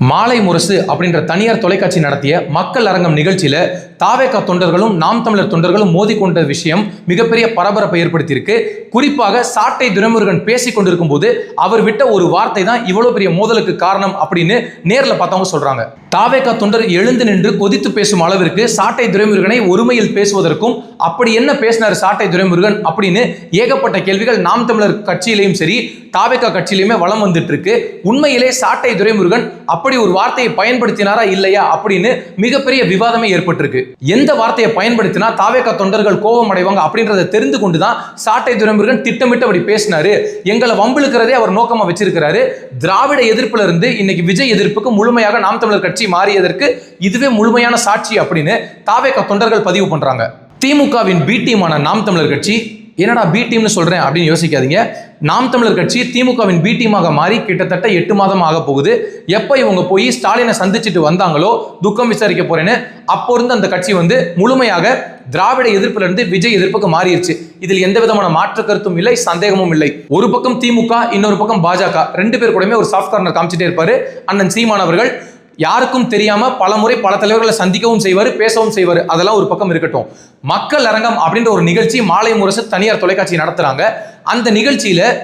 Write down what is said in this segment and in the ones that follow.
மாலை முரசு அப்படின்ற தனியார் தொலைக்காட்சி நடத்திய மக்கள் அரங்கம் நிகழ்ச்சியில் தாவேகா தொண்டர்களும் நாம் தமிழர் தொண்டர்களும் மோதிக்கொண்ட விஷயம் மிகப்பெரிய பரபரப்பை ஏற்படுத்தியிருக்கு. குறிப்பாக சாட்டை துரைமுருகன் பேசிக் கொண்டிருக்கும் போது அவர் விட்ட ஒரு வார்த்தை தான் இவ்வளோ பெரிய மோதலுக்கு காரணம் அப்படின்னு நேரில் பார்த்தவங்க சொல்கிறாங்க தாவேகா தொண்டர் எழுந்து நின்று கொதித்து பேசும் அளவிற்கு சாட்டை துரைமுருகனை ஒருமையில் பேசுவதற்கும் அப்படி என்ன பேசினார் சாட்டை துரைமுருகன் அப்படின்னு ஏகப்பட்ட கேள்விகள் நாம் தமிழர் கட்சியிலையும் சரி தாவேகா கட்சியிலையுமே வளம் வந்துட்டு இருக்கு. உண்மையிலே சாட்டை துரைமுருகன் அப்படி ஒரு வார்த்தையை பயன்படுத்தினாரா இல்லையா அப்படின்னு மிகப்பெரிய விவாதமே ஏற்பட்டிருக்கு. எந்த வார்த்தையை பயன்படுத்தினா தாவேகா தொண்டர்கள் கோபம் அடைவாங்க அப்படின்றத தெரிந்து கொண்டு தான் சாட்டை துறைமுருகன் திட்டமிட்டு அப்படி பேசினாரு. எங்களை வம்பிழுக்கிறதே அவர் நோக்கமாக வச்சிருக்கிறாரு. திராவிட எதிர்ப்புல இருந்து இன்னைக்கு விஜய் எதிர்ப்புக்கு முழுமையாக நாம் தமிழர் கட்சி மாறியதற்கு இதுவே முழுமையான சாட்சி அப்படின்னு தாவேகா தொண்டர்கள் பதிவு பண்றாங்க. திமுகவின் பி டீமான நாம் தமிழர் கட்சி என்னடா பி டீம்னு சொல்கிறேன் அப்படின்னு யோசிக்காதீங்க. நாம் தமிழர் கட்சி திமுகவின் பி டீமாக மாறி கிட்டத்தட்ட எட்டு மாதம் ஆக போகுது. எப்போ இவங்க போய் ஸ்டாலினை சந்திச்சுட்டு வந்தாங்களோ துக்கம் விசாரிக்க போறேன்னு அப்போ இருந்து அந்த கட்சி வந்து முழுமையாக திராவிட எதிர்ப்புல இருந்து விஜய் எதிர்ப்புக்கு மாறிடுச்சு இதில் எந்த விதமான மாற்று கருத்தும் இல்லை சந்தேகமும் இல்லை. ஒரு பக்கம் திமுக இன்னொரு பக்கம் பாஜக. ரெண்டு பேர் கூடயுமே ஒரு சாஃப்ட் கார்னர் காமிச்சிட்டே இருப்பாரு. அண்ணன் சீமான் அவர்கள் யாருக்கும் தெரியாம பல முறை பல தலைவர்களை சந்திக்கவும் செய்வார் பேசவும் செய்வார். அதெல்லாம் ஒரு பக்கம் இருக்கட்டும். மக்கள் அரங்கம் அப்படின்ற ஒரு நிகழ்ச்சி மாலை முரசு தனியார் தொலைக்காட்சி நடத்துறாங்க. அந்த நிகழ்ச்சியில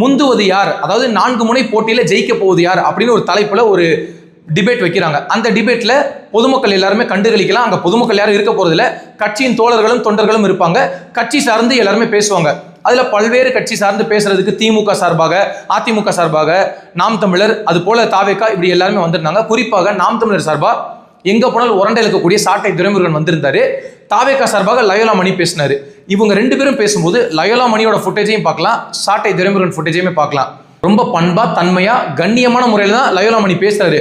முந்துவது யார்? அதாவது நான்கு முனை போட்டியில ஜெயிக்க போவது யார்? அப்படின்னு ஒரு தலைப்புல ஒரு டிபேட் வைக்கிறாங்க. அந்த டிபேட்ல பொதுமக்கள் எல்லாருமே கண்டுகளிக்கலாம். அங்க பொதுமக்கள் யாரும் இருக்க போறதில்ல. கட்சியின் தோழர்களும் தொண்டர்களும் இருப்பாங்க. கட்சி சார்ந்து எல்லாருமே பேசுவாங்க. அதில் பல்வேறு கட்சி சார்ந்து பேசுறதுக்கு திமுக சார்பாக அதிமுக சார்பாக நாம் தமிழர் அது போல தாவேக்கா இப்படி எல்லாருமே வந்திருந்தாங்க. குறிப்பாக நாம் தமிழர் சார்பாக எங்க போனாலும் உரண்டையில் இருக்கக்கூடிய சாட்டை துரைமுருகன் வந்திருந்தாரு. தாவேக்கா சார்பாக லயோலா மணி பேசினாரு. இவங்க ரெண்டு பேரும் பேசும்போது லயோலா மணியோட ஃபுட்டேஜையும் பார்க்கலாம் சாட்டை துரைமுருகன் ஃபுட்டேஜையுமே பார்க்கலாம். ரொம்ப பண்பா தன்மையா கண்ணியமான முறையில் தான் லயோலா மணி பேசுறாரு.